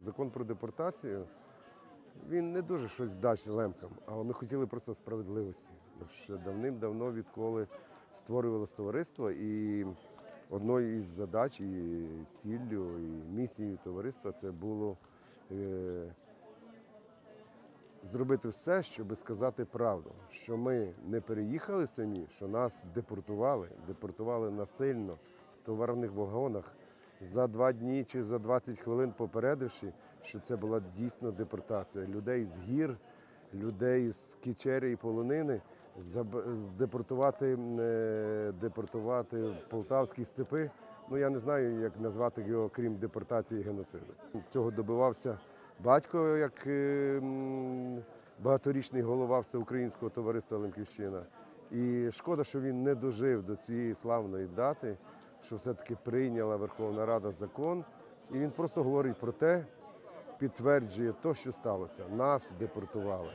Закон про депортацію він не дуже щось дасть лемкам, але ми хотіли просто справедливості. Ще давним-давно відколи створювалося товариство, і одною із задач, і ціллю, і місією товариства це було е, зробити все, щоб сказати правду, що ми не переїхали самі, що нас депортували, депортували насильно в товарних вагонах за два дні чи за 20 хвилин попередивши, що це була дійсно депортація людей з гір, людей з Кічері і полонини. Депортувати, е, депортувати в полтавські степи. Ну я не знаю, як назвати його, крім депортації геноциду. Цього добивався батько, як е, багаторічний голова Всеукраїнського товариства Лемківщина. І шкода, що він не дожив до цієї славної дати, що все-таки прийняла Верховна Рада закон. І він просто говорить про те, підтверджує те, що сталося. Нас депортували.